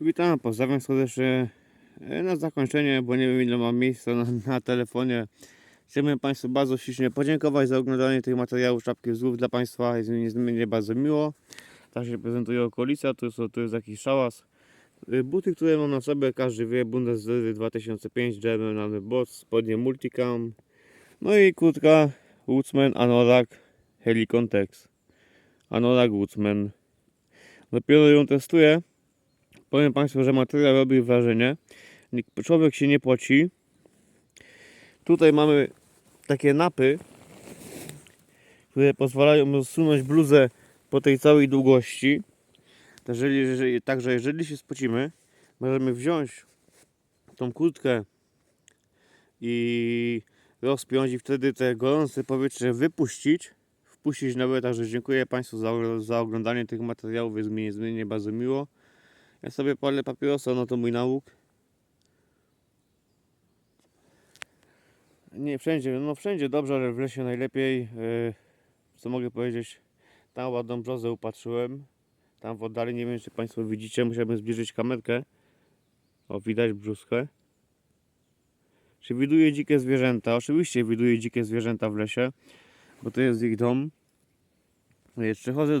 Witam, pozdrawiam serdecznie. E, Na zakończenie, bo nie wiem ile mam miejsca na, na telefonie. Chciałbym Państwu bardzo ślicznie podziękować za oglądanie tych materiałów Czapki Złów dla Państwa. Jest mi bardzo miło. Tak się prezentuje okolica, tu jest, tu jest jakiś szałas. E, Buty, które mam na sobie, każdy wie, Bundeswehr 2005, German Boss, spodnie Multicam. No i kurtka Woodsman Anorak Helicon Tex. Anorak Woodsman. Dopiero ją testuję. Powiem Państwu, że materiał robi wrażenie. Człowiek się nie płaci. Tutaj mamy takie napy, które pozwalają rozsunąć bluzę po tej całej długości. Także jeżeli, także jeżeli się spocimy, możemy wziąć tą kurtkę i rozpiąć i wtedy te gorące powietrze wypuścić, wpuścić nowe. Także dziękuję Państwu za, za oglądanie tych materiałów. Jest mi niezmiernie bardzo miło. Ja sobie palę papierosa, no to mój nauk. Nie wszędzie, no wszędzie dobrze, ale w lesie najlepiej. Yy, co mogę powiedzieć? Tam ładną brzozę upatrzyłem. Tam w oddali, nie wiem czy Państwo widzicie, musiałbym zbliżyć kamerkę. O, widać brzuskę. Czy widuję dzikie zwierzęta? Oczywiście widuję dzikie zwierzęta w lesie, bo to jest ich dom. Yy, Czy chodzę